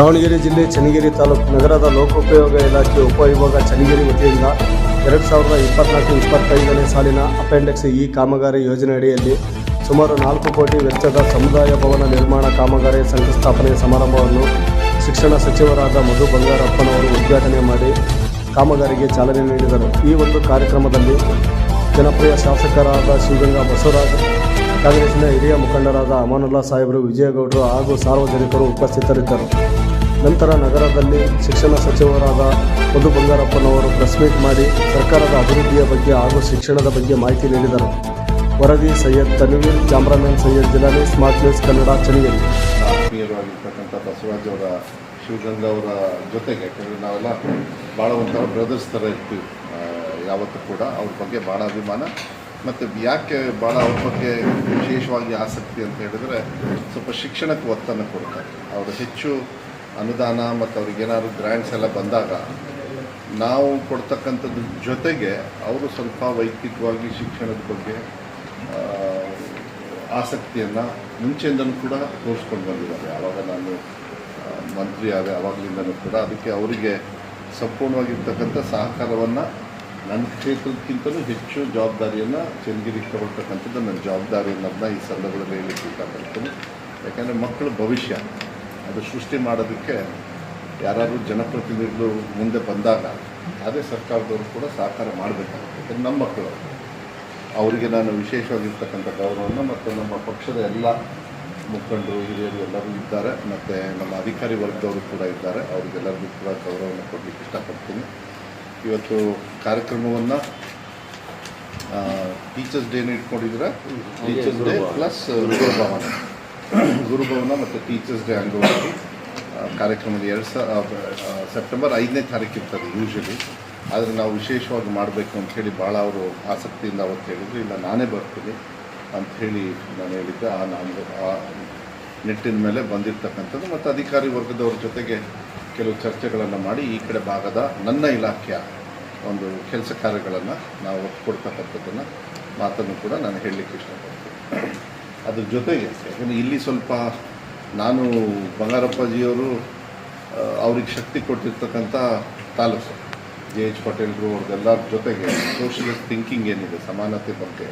ದಾವಣಗೆರೆ ಜಿಲ್ಲೆ ಚನ್ನಗಿರಿ ತಾಲೂಕು ನಗರದ ಲೋಕೋಪಯೋಗ ಇಲಾಖೆ ಉಪವಿಭಾಗ ಚನ್ನಗಿರಿ ವತಿಯಿಂದ ಎರಡು ಸಾವಿರದ ಇಪ್ಪತ್ನಾಲ್ಕು ಇಪ್ಪತ್ತೈದನೇ ಸಾಲಿನ ಅಪೆಂಡೆಕ್ಸ್ ಈ ಕಾಮಗಾರಿ ಯೋಜನೆ ಅಡಿಯಲ್ಲಿ ಸುಮಾರು ನಾಲ್ಕು ಕೋಟಿ ವೆಚ್ಚದ ಸಮುದಾಯ ಭವನ ನಿರ್ಮಾಣ ಕಾಮಗಾರಿ ಶಂಕುಸ್ಥಾಪನೆ ಸಮಾರಂಭವನ್ನು ಶಿಕ್ಷಣ ಸಚಿವರಾದ ಮಧು ಬಂಗಾರಪ್ಪನವರು ಉದ್ಘಾಟನೆ ಮಾಡಿ ಕಾಮಗಾರಿಗೆ ಚಾಲನೆ ನೀಡಿದರು. ಈ ಒಂದು ಕಾರ್ಯಕ್ರಮದಲ್ಲಿ ಜನಪ್ರಿಯ ಶಾಸಕರಾದ ಶಿವಗಂಗಾ ಬಸವರಾಜ್ ಕಾಂಗ್ರೆಸ್ನ ಹಿರಿಯ ಮುಖಂಡರಾದ ಅಮಾನುಲ್ಲಾ ಸಾಹೇಬರು, ವಿಜಯಗೌಡರು ಹಾಗೂ ಸಾರ್ವಜನಿಕರು ಉಪಸ್ಥಿತರಿದ್ದರು. ನಂತರ ನಗರದಲ್ಲಿ ಶಿಕ್ಷಣ ಸಚಿವರಾದ ಮಧು ಬಂಗಾರಪ್ಪನವರು ಪ್ರೆಸ್ ಮೀಟ್ ಮಾಡಿ ಸರ್ಕಾರದ ಅಭಿವೃದ್ಧಿಯ ಬಗ್ಗೆ ಹಾಗೂ ಶಿಕ್ಷಣದ ಬಗ್ಗೆ ಮಾಹಿತಿ ನೀಡಿದರು. ವರದಿ Syed Tanveer, cameraman Syed Jilani smart news Kannada Channagiri ಆತ್ಮೀಯರಾಗಿರ್ತಕ್ಕಂಥ Basavaraj ಅವರ, ಶಿವಗಂಗಾ ಅವರ ಜೊತೆಗೆ ನಾವೆಲ್ಲ ಭಾಳ ಒಂಥರ ಬ್ರದರ್ಸ್ ಥರ ಇರ್ತೀವಿ ಯಾವತ್ತೂ ಕೂಡ ಅವ್ರ ಬಗ್ಗೆ ಭಾಳ ಅಭಿಮಾನ. ಮತ್ತು ಯಾಕೆ ಭಾಳ ಅವ್ರ ಬಗ್ಗೆ ವಿಶೇಷವಾಗಿ ಆಸಕ್ತಿ ಅಂತ ಹೇಳಿದರೆ ಸ್ವಲ್ಪ ಶಿಕ್ಷಣಕ್ಕೆ ಒತ್ತನ್ನು ಕೊಡ್ತಾರೆ. ಅವರು ಹೆಚ್ಚು ಅನುದಾನ ಮತ್ತು ಅವ್ರಿಗೇನಾದ್ರು ಗ್ರ್ಯಾಂಟ್ಸ್ ಎಲ್ಲ ಬಂದಾಗ, ನಾವು ಕೊಡ್ತಕ್ಕಂಥದ್ದು ಜೊತೆಗೆ ಅವರು ಸ್ವಲ್ಪ ವೈಯಕ್ತಿಕವಾಗಿ ಶಿಕ್ಷಣದ ಬಗ್ಗೆ ಆಸಕ್ತಿಯನ್ನು ಮುಂಚೆಯಿಂದನೂ ಕೂಡ ತೋರಿಸ್ಕೊಂಡು ಬಂದಿದ್ದಾರೆ. ಆವಾಗ ನಾನು ಮಂತ್ರಿ ಆದರೆ ಆವಾಗಲಿಂದನೂ ಕೂಡ ಅದಕ್ಕೆ ಅವರಿಗೆ ಸಂಪೂರ್ಣವಾಗಿರ್ತಕ್ಕಂಥ ಸಹಕಾರವನ್ನು ನನ್ನ ಕ್ಷೇತ್ರಕ್ಕಿಂತಲೂ ಹೆಚ್ಚು ಜವಾಬ್ದಾರಿಯನ್ನು ಚೆನ್ನಗಿರಿ ತಗೊಳ್ತಕ್ಕಂಥದ್ದು ನನ್ನ ಜವಾಬ್ದಾರಿ ಅನ್ನೋದನ್ನ ಈ ಸಂದರ್ಭದಲ್ಲಿ ಹೇಳಲಿಕ್ಕೆ ಇಷ್ಟಪಡ್ತೀನಿ. ಯಾಕಂದರೆ ಮಕ್ಕಳ ಭವಿಷ್ಯ ಅದು ಸೃಷ್ಟಿ ಮಾಡೋದಕ್ಕೆ ಯಾರಾದರೂ ಜನಪ್ರತಿನಿಧಿಗಳು ಮುಂದೆ ಬಂದಾಗ ಅದೇ ಸರ್ಕಾರದವರು ಕೂಡ ಸಹಕಾರ ಮಾಡಬೇಕಾಗುತ್ತೆ. ಯಾಕಂದ್ರೆ ನಮ್ಮ ಮಕ್ಕಳು. ಅವರಿಗೆ ನಾನು ವಿಶೇಷವಾಗಿರ್ತಕ್ಕಂಥ ಗೌರವವನ್ನು ಮತ್ತು ನಮ್ಮ ಪಕ್ಷದ ಎಲ್ಲ ಮುಖಂಡರು ಹಿರಿಯರು ಎಲ್ಲರೂ ಇದ್ದಾರೆ. ಮತ್ತು ನಮ್ಮ ಅಧಿಕಾರಿ ವರ್ಗದವರು ಕೂಡ ಇದ್ದಾರೆ. ಅವರಿಗೆಲ್ಲರಿಗೂ ಕೂಡ ಗೌರವವನ್ನು ಕೊಡಲಿಕ್ಕೆ ಇಷ್ಟಪಡ್ತೀನಿ. ಇವತ್ತು ಕಾರ್ಯಕ್ರಮವನ್ನು ಟೀಚರ್ಸ್ ಡೇನ ಇಟ್ಕೊಂಡಿದ್ರೆ ಟೀಚರ್ಸ್ ಡೇ ಪ್ಲಸ್ ಗುರುಭವನ ಗುರುಭವನ ಮತ್ತು ಟೀಚರ್ಸ್ ಡೇ ಅಂಗವಾಗಿ ಕಾರ್ಯಕ್ರಮದ ಎರಡು ಸೆಪ್ಟೆಂಬರ್ ಐದನೇ ತಾರೀಕು ಇರ್ತದೆ ಯೂಶಲಿ ಆದರೆ ನಾವು ವಿಶೇಷವಾಗಿ ಮಾಡಬೇಕು ಅಂತ ಹೇಳಿ ಭಾಳ ಅವರು ಆಸಕ್ತಿಯಿಂದ ಅವತ್ತು ಹೇಳಿದ್ರು. ಇಲ್ಲ, ನಾನೇ ಬರ್ತೀನಿ ಹೇಳಿ ನಾನು ಹೇಳಿದ್ದೆ. ಆ ನಾನು ಆ, ನಿಟ್ಟಿನ ಮೇಲೆ ಬಂದಿರ್ತಕ್ಕಂಥದ್ದು. ಮತ್ತು ಅಧಿಕಾರಿ ವರ್ಗದವ್ರ ಜೊತೆಗೆ ಕೆಲವು ಚರ್ಚೆಗಳನ್ನು ಮಾಡಿ ಈ ಕಡೆ ಭಾಗದ ನನ್ನ ಇಲಾಖೆಯ ಒಂದು ಕೆಲಸ ಕಾರ್ಯಗಳನ್ನು ನಾವು ಒಪ್ಪಿಕೊಡ್ತಕ್ಕಂಥದ್ದನ್ನು ಮಾತನ್ನು ಕೂಡ ನಾನು ಹೇಳಲಿಕ್ಕೆ ಇಷ್ಟಪಡ್ತೀನಿ. ಅದ್ರ ಜೊತೆಗೆ ಯಾಕಂದರೆ ಇಲ್ಲಿ ಸ್ವಲ್ಪ ನಾನು ಬಂಗಾರಪ್ಪಾಜಿಯವರು ಅವ್ರಿಗೆ ಶಕ್ತಿ ಕೊಟ್ಟಿರ್ತಕ್ಕಂಥ ತಾಲೂಕು, ಜೆ ಎಚ್ ಪಟೇಲ್ರು ಅವ್ರದ್ದೆಲ್ಲರ ಜೊತೆಗೆ ಸೋಷಿಯಲಿಸ್ಟ್ ಥಿಂಕಿಂಗ್ ಏನಿದೆ, ಸಮಾನತೆ ಬಗ್ಗೆ.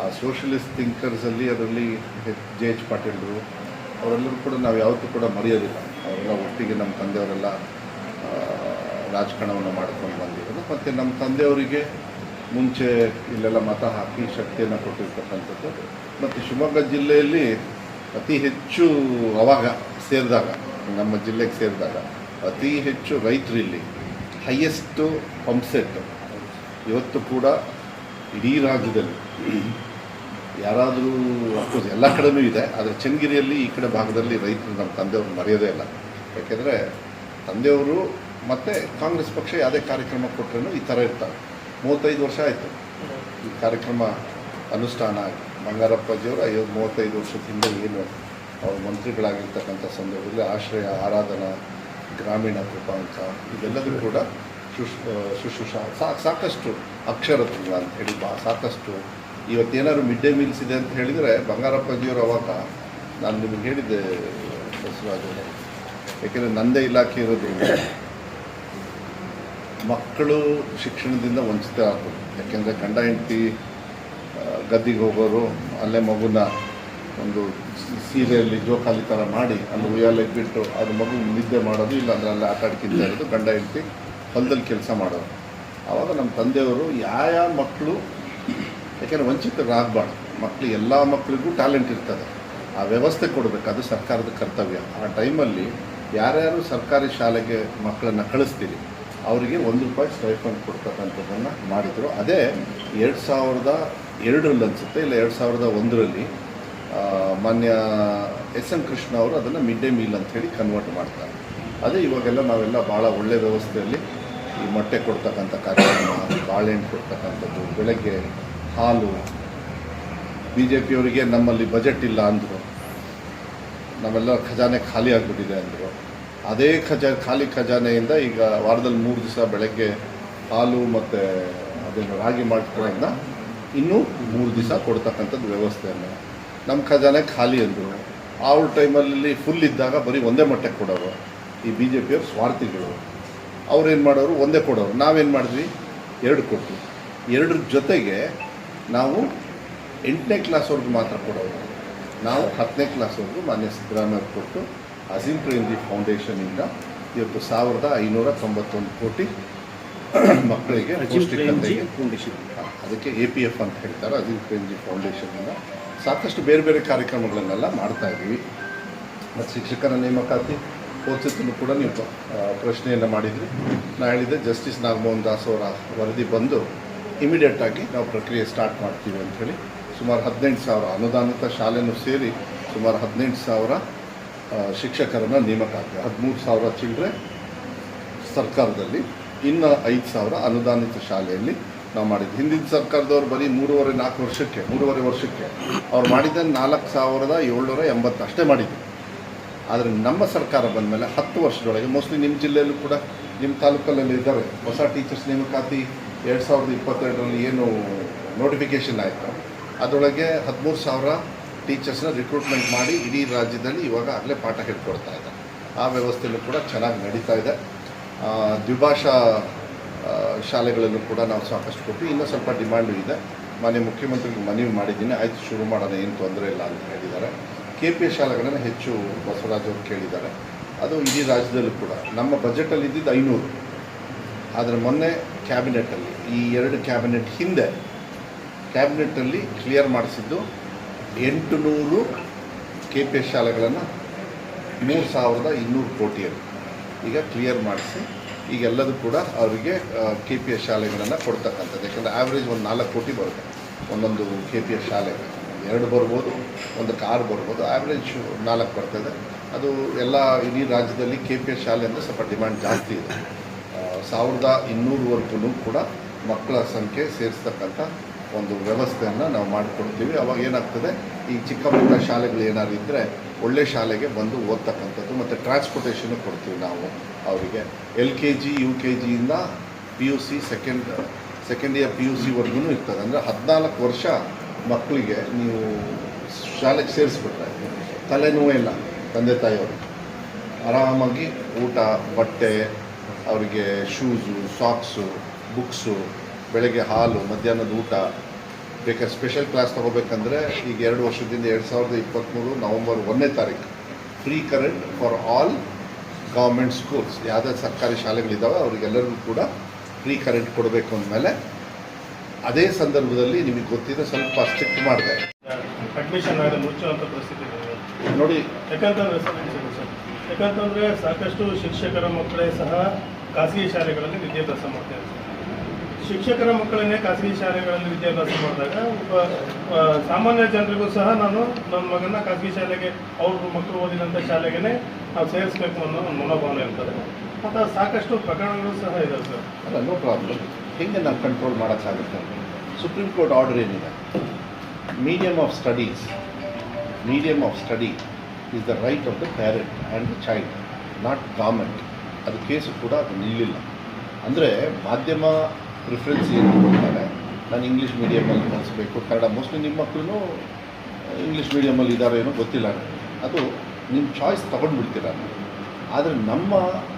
ಆ ಸೋಷಲಿಸ್ಟ್ ಥಿಂಕರ್ಸಲ್ಲಿ ಅದರಲ್ಲಿ ಜೆ ಎಚ್ ಪಾಟೀಲ್ರು ಅವರೆಲ್ಲರೂ ಕೂಡ ನಾವು ಯಾವತ್ತೂ ಕೂಡ ಮರೆಯೋದಿಲ್ಲ. ಅವರೆಲ್ಲ ಒಟ್ಟಿಗೆ ನಮ್ಮ ತಂದೆಯವರೆಲ್ಲ ರಾಜಕಾರಣವನ್ನು ಮಾಡ್ಕೊಂಡು ಬಂದಿರೋದು. ಮತ್ತು ನಮ್ಮ ತಂದೆಯವರಿಗೆ ಮುಂಚೆ ಇಲ್ಲೆಲ್ಲ ಮತ ಹಾಕಿ ಶಕ್ತಿಯನ್ನು ಕೊಟ್ಟಿರ್ತಕ್ಕಂಥದ್ದು. ಮತ್ತು ಶಿವಮೊಗ್ಗ ಜಿಲ್ಲೆಯಲ್ಲಿ ಅತಿ ಹೆಚ್ಚು ಅವಾಗ ಸೇರಿದಾಗ, ನಮ್ಮ ಜಿಲ್ಲೆಗೆ ಸೇರಿದಾಗ ಅತಿ ಹೆಚ್ಚು ರೈತರು ಇಲ್ಲಿ. ಹೈಯೆಸ್ಟು ಪಂಪ್ಸೆಟ್ ಇವತ್ತು ಕೂಡ ಇಡೀ ರಾಜ್ಯದಲ್ಲಿ. ಯಾರಾದರೂ ಅಫ್ಕೋರ್ಸ್ ಎಲ್ಲ ಕಡೆನೂ ಇದೆ. ಆದರೆ ಚನ್ನಗಿರಿಯಲ್ಲಿ ಈ ಕಡೆ ಭಾಗದಲ್ಲಿ ರೈತರು ನಮ್ಮ ತಂದೆಯವರು ಮರೆಯೋದೇ ಇಲ್ಲ. ಯಾಕೆಂದರೆ ತಂದೆಯವರು ಮತ್ತು ಕಾಂಗ್ರೆಸ್ ಪಕ್ಷ ಯಾವುದೇ ಕಾರ್ಯಕ್ರಮ ಕೊಟ್ಟರೂ ಈ ಥರ ಇರ್ತಾರೆ. ಮೂವತ್ತೈದು ವರ್ಷ ಆಯಿತು. ಈ ಕಾರ್ಯಕ್ರಮ ಅನುಷ್ಠಾನ ಆಗಿ. ಬಂಗಾರಪ್ಪಾಜಿಯವರು ಐವತ್ತು ಮೂವತ್ತೈದು ವರ್ಷದ ಹಿಂದೆ ಏನು ಅವರು ಮಂತ್ರಿಗಳಾಗಿರ್ತಕ್ಕಂಥ ಸಂದರ್ಭದಲ್ಲಿ ಆಶ್ರಯ, ಆರಾಧನಾ, ಗ್ರಾಮೀಣ ಕೃಪಾಂಕ ಇದೆಲ್ಲದೂ ಕೂಡ ಶುಶ್ ಶುಶ್ರೂಷ. ಸಾ, ಸಾಕಷ್ಟು ಅಕ್ಷರತ್ವ ಅಂತ ಹೇಳಿ ಬಾ, ಸಾಕಷ್ಟು ಇವತ್ತೇನಾದ್ರು ಮಿಡ್ ಡೇ ಮೀಲ್ಸ್ ಇದೆ ಅಂತ ಹೇಳಿದರೆ ಬಂಗಾರಪ್ಪಾಜಿಯವರು ಅವಾಗ ನಾನು ನಿಮಗೆ ಹೇಳಿದ್ದೆ ಬಸವರಾಜ್ ಯಾಕೆಂದರೆ ನಂದೇ ಇಲಾಖೆ ಇರೋದ್ರಿಂದ ಮಕ್ಕಳು ಶಿಕ್ಷಣದಿಂದ ವಂಚಿತ ಆಗ್ಬೋದು ಯಾಕೆಂದರೆ ಗಂಡ ಹೆಂಡತಿ ಗದ್ದಿಗೆ ಹೋಗೋರು, ಅಲ್ಲೇ ಮಗುನ ಒಂದು ಸೀರೆಯಲ್ಲಿ ಜೋಕಾಲಿ ಥರ ಮಾಡಿ ಅಲ್ಲಿ ಉಯ್ಯಾಲೆ ಬಿಟ್ಟು ಅದು ಮಗು ನಿದ್ದೆ ಮಾಡೋದು ಇಲ್ಲ ಅಂದರೆ ಅಲ್ಲಿ ಆಟ ಆಡ್ಕಿಂತ ಇರೋದು ಗಂಡ ಹೆಂಡತಿ ಹೊಲದಲ್ಲಿ ಕೆಲಸ ಮಾಡೋರು ಆವಾಗ ನಮ್ಮ ತಂದೆಯವರು ಯಾವ ಮಕ್ಕಳು, ಯಾಕೆಂದರೆ ವಂಚಿತರಾಗಬಾರ್ದು. ಮಕ್ಕಳು ಎಲ್ಲ ಮಕ್ಕಳಿಗೂ ಟ್ಯಾಲೆಂಟ್ ಇರ್ತದೆ. ಆ ವ್ಯವಸ್ಥೆ ಕೊಡಬೇಕು, ಅದು ಸರ್ಕಾರದ ಕರ್ತವ್ಯ. ಆ ಟೈಮಲ್ಲಿ ಯಾರ್ಯಾರು ಸರ್ಕಾರಿ ಶಾಲೆಗೆ ಮಕ್ಕಳನ್ನು ಕಳಿಸ್ತೀರಿ ಅವರಿಗೆ ಒಂದು ರೂಪಾಯಿ ಸ್ಟೈಫಂಡ್ ಕೊಡ್ತಕ್ಕಂಥದ್ದನ್ನು ಮಾಡಿದರು. ಅದೇ ಎರಡು ಸಾವಿರದ ಎರಡರಲ್ಲಿ ಅನಿಸುತ್ತೆ, ಇಲ್ಲ ಎರಡು ಸಾವಿರದ ಒಂದರಲ್ಲಿ ಮಾನ್ಯ ಎಸ್ ಎನ್ ಕೃಷ್ಣ ಅವರು ಅದನ್ನು ಮಿಡ್ ಡೇ ಮೀಲ್ ಅಂತ ಹೇಳಿ ಕನ್ವರ್ಟ್ ಮಾಡ್ತಾರೆ. ಅದೇ ಇವಾಗೆಲ್ಲ ನಾವೆಲ್ಲ ಭಾಳ ಒಳ್ಳೆಯ ವ್ಯವಸ್ಥೆಯಲ್ಲಿ ಈ ಮೊಟ್ಟೆ ಕೊಡ್ತಕ್ಕಂಥ ಕಾರ್ಯಕ್ರಮ, ಬಾಳೆಹಣ್ಣು ಕೊಡ್ತಕ್ಕಂಥದ್ದು, ಬೆಳಗ್ಗೆ ಹಾಲು ಬಿ ಜೆ ಪಿಯವರಿಗೆ ನಮ್ಮಲ್ಲಿ ಬಜೆಟ್ ಇಲ್ಲ ಅಂದರು, ನಾವೆಲ್ಲ ಖಜಾನೆ ಖಾಲಿ ಆಗಿಬಿಟ್ಟಿದೆ ಅಂದರು. ಅದೇ ಖಜಾ, ಖಾಲಿ ಖಜಾನೆಯಿಂದ ಈಗ ವಾರದಲ್ಲಿ ಮೂರು ದಿವಸ ಬೆಳಗ್ಗೆ ಹಾಲು ಮತ್ತು ಅದೇನು ರಾಗಿ ಮಾಡ್ಕೊಳ್ಳೋದನ್ನ ಇನ್ನೂ ಮೂರು ದಿವಸ ಕೊಡ್ತಕ್ಕಂಥದ್ದು ವ್ಯವಸ್ಥೆಯನ್ನು. ನಮ್ಮ ಖಜಾನೆ ಖಾಲಿ ಅಂದರು. ಆ ಟೈಮಲ್ಲಿ ಫುಲ್ ಇದ್ದಾಗ ಬರೀ ಒಂದೇ ಮಟ್ಟಕ್ಕೆ ಕೊಡೋರು, ಈ ಬಿ ಜೆ ಪಿಯವ್ರು ಸ್ವಾರ್ಥಿಗಳು ಅವ್ರೇನು ಮಾಡೋರು ಒಂದೇ ಕೊಡೋರು. ನಾವೇನು ಮಾಡಿದ್ವಿ? ಎರಡು ಕೊಟ್ವಿ. ಎರಡರ ಜೊತೆಗೆ ನಾವು ಎಂಟನೇ ಕ್ಲಾಸ್ವರೆಗೂ ಮಾತ್ರ ಕೊಡೋರು. ನಾವು ಹತ್ತನೇ ಕ್ಲಾಸ್ವರೆಗೂ ಮಾನ್ಯ ಸಿದ್ದರಾಮಯ್ಯ ಕೊಟ್ಟು ಅಜೀಂ ಪ್ರೇಮ್ಜಿ ಫೌಂಡೇಶನಿಂದ ಇವತ್ತು ಸಾವಿರದ ಐನೂರ ತೊಂಬತ್ತೊಂದು ಕೋಟಿ ಮಕ್ಕಳಿಗೆ ಪೌಷ್ಟಿಕತೆಗೆ ಅದಕ್ಕೆ ಎ ಪಿ ಎಫ್ ಅಂತ ಹೇಳ್ತಾರೆ ಅಜೀಂ ಪ್ರೇಮ್ಜಿ ಫೌಂಡೇಶನಿಂದ ಸಾಕಷ್ಟು ಬೇರೆ ಬೇರೆ ಕಾರ್ಯಕ್ರಮಗಳನ್ನೆಲ್ಲ ಮಾಡ್ತಾ ಇದ್ದೀವಿ. ಮತ್ತು ಶಿಕ್ಷಕರ ನೇಮಕಾತಿ ಹೋದ್ಸತಿನೂ ಕೂಡ ನೀವು ಪ್ರಶ್ನೆಯನ್ನು ಮಾಡಿದ್ರಿ. ನಾ ಹೇಳಿದೆ ಜಸ್ಟಿಸ್ ನಾಗಮೋಹನ್ ದಾಸ್ ಅವರ ವರದಿ ಬಂದು ಇಮಿಡಿಯೇಟ್ ಆಗಿ ನಾವು ಪ್ರಕ್ರಿಯೆ ಸ್ಟಾರ್ಟ್ ಮಾಡ್ತೀವಿ ಅಂಥೇಳಿ ಸುಮಾರು ಹದಿನೆಂಟು ಸಾವಿರ ಅನುದಾನಿತ ಶಾಲೆನೂ ಸೇರಿ ಸುಮಾರು ಹದಿನೆಂಟು ಸಾವಿರ ಆ, ನೇಮಕ ನೇಮಕಾತಿ ಹದಿಮೂರು ಸಾವಿರ ಚಿಲ್ಲರೆ ಸರ್ಕಾರದಲ್ಲಿ ಇನ್ನು ಐದು ಸಾವಿರ ಅನುದಾನಿತ ಶಾಲೆಯಲ್ಲಿ ನಾವು ಮಾಡಿದ್ವಿ. ಹಿಂದಿನ ಸರ್ಕಾರದವ್ರು ಬರೀ ಮೂರುವರೆ ನಾಲ್ಕು ವರ್ಷಕ್ಕೆ ಮೂರುವರೆ ವರ್ಷಕ್ಕೆ ಅವ್ರು ಮಾಡಿದ್ದ ನಾಲ್ಕು ಸಾವಿರದ ಏಳ್ನೂರ ಎಂಬತ್ತು ಅಷ್ಟೇ ಮಾಡಿದ್ವಿ. ಆದರೆ ನಮ್ಮ ಸರ್ಕಾರ ಬಂದ ಮೇಲೆ ಹತ್ತು ವರ್ಷದೊಳಗೆ ಮೋಸ್ಟ್ಲಿ ನಿಮ್ಮ ಜಿಲ್ಲೆಯಲ್ಲೂ ಕೂಡ ನಿಮ್ಮ ತಾಲೂಕಲ್ಲೆಲ್ಲ ಇದ್ದಾರೆ. ಹೊಸ ಟೀಚರ್ಸ್ ನೇಮಕಾತಿ ಎರಡು ಸಾವಿರದ ಇಪ್ಪತ್ತೆರಡರಲ್ಲಿ ಏನು ನೋಟಿಫಿಕೇಷನ್ ಆಯಿತು. ಅದರೊಳಗೆ ಹದಿಮೂರು ಸಾವಿರ ಟೀಚರ್ಸ್ನ ರಿಕ್ರೂಟ್ಮೆಂಟ್ ಮಾಡಿ ಇಡೀ ರಾಜ್ಯದಲ್ಲಿ ಇವಾಗ ಆಗಲೇ ಪಾಠ ಹೇಳ್ಕೊಡ್ತಾ ಇದ್ದಾರೆ. ಆ ವ್ಯವಸ್ಥೆಯಲ್ಲೂ ಕೂಡ ಚೆನ್ನಾಗಿ ನಡೀತಾ ಇದೆ. ದ್ವಿಭಾಷಾ ಶಾಲೆಗಳಲ್ಲೂ ಕೂಡ ನಾವು ಸಾಕಷ್ಟು ಕೊಟ್ಟು ಇನ್ನೂ ಸ್ವಲ್ಪ ಡಿಮ್ಯಾಂಡು ಇದೆ. ಮಾನ್ಯ ಮುಖ್ಯಮಂತ್ರಿಗೆ ಮನವಿ ಮಾಡಿದ್ದೀನಿ. ಆಯಿತು, ಶುರು ಮಾಡೋಣ, ಏನು ತೊಂದರೆ ಇಲ್ಲ ಅಂತ ಹೇಳಿದ್ದಾರೆ. ಕೆ ಪಿ ಎಸ್ ಶಾಲೆಗಳನ್ನು ಹೆಚ್ಚು ಬಸವರಾಜ್ ಅವರು ಕೇಳಿದ್ದಾರೆ. ಅದು ಇಡೀ ರಾಜ್ಯದಲ್ಲೂ ಕೂಡ. ನಮ್ಮ ಬಜೆಟಲ್ಲಿ ಇದ್ದಿದ್ದು ಐನೂರು. ಆದರೆ ಮೊನ್ನೆ ಕ್ಯಾಬಿನೆಟಲ್ಲಿ ಈ ಎರಡು ಕ್ಯಾಬಿನೆಟ್ ಹಿಂದೆ ಕ್ಯಾಬಿನೆಟ್ಟಲ್ಲಿ ಕ್ಲಿಯರ್ ಮಾಡಿಸಿದ್ದು ಎಂಟು ನೂರು ಕೆ ಪಿ ಎಸ್ ಶಾಲೆಗಳನ್ನು ಮೂರು ಸಾವಿರದ ಇನ್ನೂರು ಕೋಟಿಯಲ್ಲಿ. ಈಗ ಕ್ಲಿಯರ್ ಮಾಡಿಸಿ, ಈಗೆಲ್ಲದೂ ಕೂಡ ಅವರಿಗೆ ಕೆ ಪಿ ಎಸ್ ಶಾಲೆಗಳನ್ನು ಕೊಡ್ತಕ್ಕಂಥದ್ದು. ಯಾಕಂದರೆ ಆ್ಯಾವ್ರೇಜ್ ಒಂದು ನಾಲ್ಕು ಕೋಟಿ ಬರುತ್ತೆ. ಒಂದೊಂದು ಕೆ ಪಿ ಎಸ್ ಶಾಲೆ. ಎರಡು ಬರ್ಬೋದು, ಒಂದು ಕಾರ್ ಬರ್ಬೋದು. ಆ್ಯಾವ್ರೇಜ್ ನಾಲ್ಕು ಬರ್ತದೆ. ಅದು ಎಲ್ಲ ಇಡೀ ರಾಜ್ಯದಲ್ಲಿ ಕೆ ಪಿ ಎಸ್ ಶಾಲೆ ಅಂದರೆ ಸ್ವಲ್ಪ ಡಿಮ್ಯಾಂಡ್ ಜಾಸ್ತಿ ಇದೆ. ಸಾವಿರದ ಇನ್ನೂರವರೆಗೂ ಕೂಡ ಮಕ್ಕಳ ಸಂಖ್ಯೆ ಸೇರಿಸ್ತಕ್ಕಂಥ ಒಂದು ವ್ಯವಸ್ಥೆಯನ್ನು ನಾವು ಮಾಡಿಕೊಡ್ತೀವಿ. ಅವಾಗ ಏನಾಗ್ತದೆ? ಈ ಚಿಕ್ಕ ಪುಟ್ಟ ಶಾಲೆಗಳು ಏನಾದ್ರು ಇದ್ದರೆ ಒಳ್ಳೆ ಶಾಲೆಗೆ ಬಂದು ಓದ್ತಕ್ಕಂಥದ್ದು ಮತ್ತು ಟ್ರಾನ್ಸ್ಪೋರ್ಟೇಷನ್ನು ಕೊಡ್ತೀವಿ ನಾವು ಅವರಿಗೆ. L K G, U K ಜಿಯಿಂದ P U C second second year P U ಸಿವರೆಗೂ ಇರ್ತದೆ. ಅಂದರೆ ಹದಿನಾಲ್ಕು ವರ್ಷ ಮಕ್ಕಳಿಗೆ ನೀವು ಶಾಲೆಗೆ ಸೇರಿಸ್ಬಿಟ್ರೆ ತಲೆನೋವೇ ಇಲ್ಲ ತಂದೆ ತಾಯಿಯವರು ಆರಾಮಾಗಿ ಊಟ, ಬಟ್ಟೆ, ಅವರಿಗೆ ಶೂಸು ಸಾಕ್ಸು ಬುಕ್ಸು ಬೆಳಗ್ಗೆ ಹಾಲು ಮಧ್ಯಾಹ್ನದ ಊಟ ಬೇಕಾದ್ರೆ ಸ್ಪೆಷಲ್ ಕ್ಲಾಸ್ ತಗೋಬೇಕಂದ್ರೆ ಈಗ ಎರಡು ವರ್ಷದಿಂದ ಎರಡು ಸಾವಿರದ ಇಪ್ಪತ್ತ್ಮೂರು ನವಂಬರ್ ಒಂದನೇ ತಾರೀಕು. Free current for all government schools ಯಾವುದೇ ಸರ್ಕಾರಿ ಶಾಲೆಗಳಿದ್ದಾವೆ ಅವರಿಗೆಲ್ಲರಿಗೂ ಕೂಡ ಫ್ರೀ ಕರೆಂಟ್ ಕೊಡಬೇಕು ಅಂದಮೇಲೆ ಅದೇ ಸಂದರ್ಭದಲ್ಲಿ ನಿಮಗೆ ಗೊತ್ತಿದೆ ಸ್ವಲ್ಪ ಸ್ಟ್ರಿಕ್ಟ್ ಮಾಡಿದೆ. ಅಡ್ಮಿಷನ್ ಮುಚ್ಚುವಂಥ ಪರಿಸ್ಥಿತಿ ನೋಡಿ. ಯಾಕಂತಂದ್ರೆ ಯಾಕಂತಂದ್ರೆ ಸಾಕಷ್ಟು ಶಿಕ್ಷಕರ ಮಕ್ಕಳೇ ಸಹ ಖಾಸಗಿ ಶಾಲೆಗಳಲ್ಲಿ ವಿದ್ಯಾಭ್ಯಾಸ ಮಾಡ್ತಾರೆ ಶಿಕ್ಷಕರ ಮಕ್ಕಳನ್ನೇ ಖಾಸಗಿ ಶಾಲೆಗಳಲ್ಲಿ ವಿದ್ಯಾಭ್ಯಾಸ ಮಾಡಿದಾಗ ಸಾಮಾನ್ಯ ಜನರಿಗೂ ಸಹ ನಾನು ನನ್ನ ಮಗನ ಖಾಸಗಿ ಶಾಲೆಗೆ, ಅವ್ರ ಮಕ್ಕಳು ಓದಿದಂಥ ಶಾಲೆಗೆ ನಾವು ಸೇರಿಸ್ಬೇಕು ಅನ್ನೋ ಒಂದು ಮನೋಭಾವನೆ ಇರ್ತದೆ. ಮತ್ತು ಸಾಕಷ್ಟು ಪ್ರಕರಣಗಳು ಸಹ ಇದೆ ಸರ್. ಅಲ್ಲ ನೋ ಪ್ರಾಬ್ಲಮ್ ಹೆಂಗೆ ನಾವು ಕಂಟ್ರೋಲ್ ಮಾಡೋಕ್ಕಾಗುತ್ತೆ? ಸುಪ್ರೀಂ ಕೋರ್ಟ್ ಆರ್ಡರ್ ಏನಿದೆ? Medium of studies medium of study is the right of the parent and the child not government ಅದು ಕೇಸು ಕೂಡ ಅದು ನಿಲ್ಲಿಲ್ಲ. ಅಂದರೆ ಮಾಧ್ಯಮ ಪ್ರಿಫರೆನ್ಸ್ ಏನು ಕೊಡ್ತಾರೆ? ನಾನು ಇಂಗ್ಲೀಷ್ ಮೀಡಿಯಮಲ್ಲಿ ಕಲಿಸ್ಬೇಕು. ಕನ್ನಡ ಮೋಸ್ಟ್ಲಿ ನಿಮ್ಮ ಮಕ್ಕಳು ಇಂಗ್ಲೀಷ್ ಮೀಡಿಯಮಲ್ಲಿ ಇದ್ದಾರೋ ಏನೋ ಗೊತ್ತಿಲ್ಲ. ಅದು ನಿಮ್ಮ ಚಾಯ್ಸ್ ತೊಗೊಂಡ್ಬಿಡ್ತೀರ. ಆದರೆ ನಮ್ಮ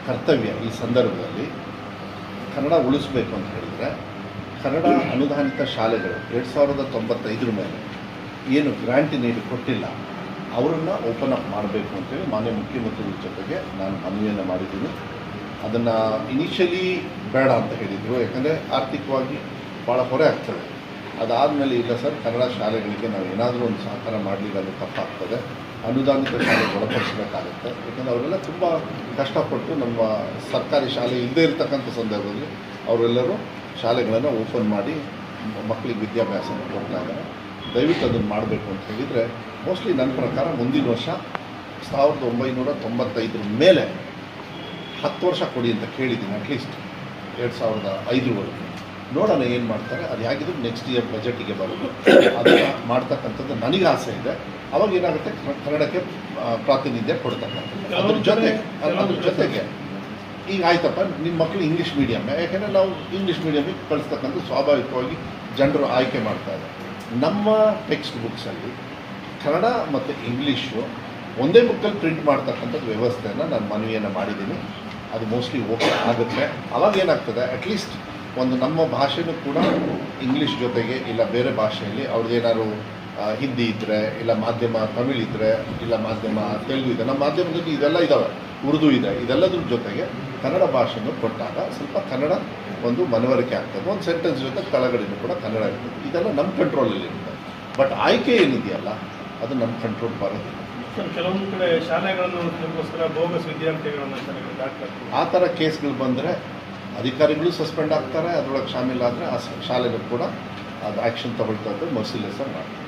ಕರ್ತವ್ಯ ಈ ಸಂದರ್ಭದಲ್ಲಿ ಕನ್ನಡ ಉಳಿಸ್ಬೇಕು ಅಂತ ಹೇಳಿದರೆ, ಕನ್ನಡ ಅನುದಾನಿತ ಶಾಲೆಗಳು ಎರಡು ಸಾವಿರದ ತೊಂಬತ್ತೈದರ ಮೇಲೆ ಏನು ಗ್ರ್ಯಾಂಟ್ ನೀಡಿ ಕೊಟ್ಟಿಲ್ಲ, ಅವರನ್ನು ಓಪನ್ ಅಪ್ ಮಾಡಬೇಕು ಅಂತೇಳಿ ಮಾನ್ಯ ಮುಖ್ಯಮಂತ್ರಿಗಳ ಜೊತೆಗೆ ನಾನು ಮನವಿಯನ್ನು ಮಾಡಿದ್ದೀನಿ. ಅದನ್ನು ಇನಿಷಿಯಲಿ ಬೇಡ ಅಂತ ಹೇಳಿದರು. ಯಾಕಂದರೆ ಆರ್ಥಿಕವಾಗಿ ಭಾಳ ಹೊರೆ ಆಗ್ತದೆ. ಅದಾದಮೇಲೆ ಇಲ್ಲ ಸರ್, ಕನ್ನಡ ಶಾಲೆಗಳಿಗೆ ನಾವು ಏನಾದರೂ ಒಂದು ಸಹಕಾರ ಮಾಡಲಿಲ್ಲ ಅದು ತಪ್ಪಾಗ್ತದೆ. ಅನುದಾನಿತ ಶಾಲೆಗೆ ಒಳಪಡಿಸಬೇಕಾಗುತ್ತೆ. ಯಾಕಂದರೆ ಅವರೆಲ್ಲ ತುಂಬ ಕಷ್ಟಪಟ್ಟು ನಮ್ಮ ಸರ್ಕಾರಿ ಶಾಲೆ ಇಲ್ಲದೇ ಇರತಕ್ಕಂಥ ಸಂದರ್ಭದಲ್ಲಿ ಅವರೆಲ್ಲರೂ ಶಾಲೆಗಳನ್ನು ಓಪನ್ ಮಾಡಿ ಮಕ್ಕಳಿಗೆ ವಿದ್ಯಾಭ್ಯಾಸ ಕೊಡ್ತಾ ಇದ್ದಾರೆ. ದಯವಿಟ್ಟು ಅದನ್ನು ಮಾಡಬೇಕು ಅಂತ ಹೇಳಿದರೆ ಮೋಸ್ಟ್ಲಿ ನನ್ನ ಪ್ರಕಾರ ಮುಂದಿನ ವರ್ಷ ಸಾವಿರದ ಒಂಬೈನೂರ ತೊಂಬತ್ತೈದರ ಮೇಲೆ ಹತ್ತು ವರ್ಷ ಕೊಡಿ ಅಂತ ಕೇಳಿದ್ದೀನಿ ಅಟ್ಲೀಸ್ಟ್ ಎರಡು ಸಾವಿರದ ಐದರವರೆಗೆ. ನೋಡೋಣ ಏನು ಮಾಡ್ತಾರೆ ಅದು ಯಾಕಿದ್ರು ನೆಕ್ಸ್ಟ್ ಇಯರ್ ಬಜೆಟಿಗೆ ಬರೋದು. ಅದನ್ನು ಮಾಡ್ತಕ್ಕಂಥದ್ದು ನನಗೆ ಆಸೆ ಇದೆ. ಅವಾಗ ಏನಾಗುತ್ತೆ ಕನ್ನಡಕ್ಕೆ ಪ್ರಾತಿನಿಧ್ಯ ಕೊಡ್ತಕ್ಕಂಥದ್ದು. ಅದ್ರ ಜೊತೆ ಅದ್ರ ಜೊತೆಗೆ ಈಗ ಆಯ್ತಪ್ಪ ನಿಮ್ಮ ಮಕ್ಕಳು ಇಂಗ್ಲೀಷ್ ಮೀಡಿಯಮ್ ಯಾಕೆಂದರೆ ನಾವು ಇಂಗ್ಲೀಷ್ ಮೀಡಿಯಮಿಗೆ ಕಳಿಸ್ತಕ್ಕಂಥ ಸ್ವಾಭಾವಿಕವಾಗಿ ಜನರು ಆಯ್ಕೆ ಮಾಡ್ತಾರೆ ನಮ್ಮ ಟೆಕ್ಸ್ಟ್ ಬುಕ್ಸಲ್ಲಿ ಕನ್ನಡ ಮತ್ತು ಇಂಗ್ಲೀಷು ಒಂದೇ ಬುಕ್ಕಲ್ಲಿ ಪ್ರಿಂಟ್ ಮಾಡ್ತಕ್ಕಂಥದ್ದು ವ್ಯವಸ್ಥೆಯನ್ನು ನಾನು ಮನವಿಯನ್ನು ಮಾಡಿದ್ದೀನಿ. ಅದು ಮೋಸ್ಟ್ಲಿ ಓಕೆ ಆಗುತ್ತೆ. ಅವಾಗ ಏನಾಗ್ತದೆ ಅಟ್ಲೀಸ್ಟ್ ಒಂದು ನಮ್ಮ ಭಾಷೆನೂ ಕೂಡ ಇಂಗ್ಲೀಷ್ ಜೊತೆಗೆ ಇಲ್ಲ ಬೇರೆ ಭಾಷೆಯಲ್ಲಿ ಅವ್ರದ್ದೇನಾದ್ರು ಹಿಂದಿ ಇದ್ದರೆ ಇಲ್ಲ ಮಾಧ್ಯಮ ತಮಿಳ್ ಇದ್ದರೆ ಇಲ್ಲ ಮಾಧ್ಯಮ ತೆಲುಗು ಇದೆ. ನಮ್ಮ ಮಾಧ್ಯಮದಲ್ಲಿ ಇದೆಲ್ಲ ಇದ್ದಾವೆ ಉರ್ದು ಇದೆ. ಇದೆಲ್ಲದ್ರ ಜೊತೆಗೆ ಕನ್ನಡ ಭಾಷೆಯನ್ನು ಕೊಟ್ಟಾಗ ಸ್ವಲ್ಪ ಕನ್ನಡ ಒಂದು ಮನವರಿಕೆ ಆಗ್ತದೆ. ಒಂದು ಸೆಂಟೆನ್ಸ್ ಜೊತೆ ಕೆಳಗಡೆನೂ ಕೂಡ ಕನ್ನಡ ಇರ್ತದೆ. ಇದೆಲ್ಲ ನಮ್ಮ ಕಂಟ್ರೋಲಲ್ಲಿ ಇರ್ತದೆ. ಬಟ್ ಆಯ್ಕೆ ಏನಿದೆಯಲ್ಲ, ಅದು ನಮ್ಮ ಕಂಟ್ರೋಲ್ ಬರೋದಿಲ್ಲ. ಕೆಲವೊಂದು ಕಡೆ ಶಾಲೆಗಳನ್ನು ಉಳಿಸಲಿಕ್ಕೋಸ್ಕರ ಬೋಗಸ್ ವಿದ್ಯಾರ್ಥಿಗಳನ್ನು ಶಾಲೆಗಳಿಗೆ ದಾಖಲೆ ಆ ಥರ ಕೇಸ್ಗಳು ಬಂದರೆ ಅಧಿಕಾರಿಗಳು ಸಸ್ಪೆಂಡ್ ಆಗ್ತಾರೆ, ಅದರೊಳಗೆ ಶಾಮೀಲಾದರೆ ಆ ಶಾಲೆಗೂ ಕೂಡ ಅದು ಆ್ಯಕ್ಷನ್ ತಗೊಳ್ತಾ ಇದ್ದು ಮರ್ಸಿಲೆಸ್ ಮಾಡಿ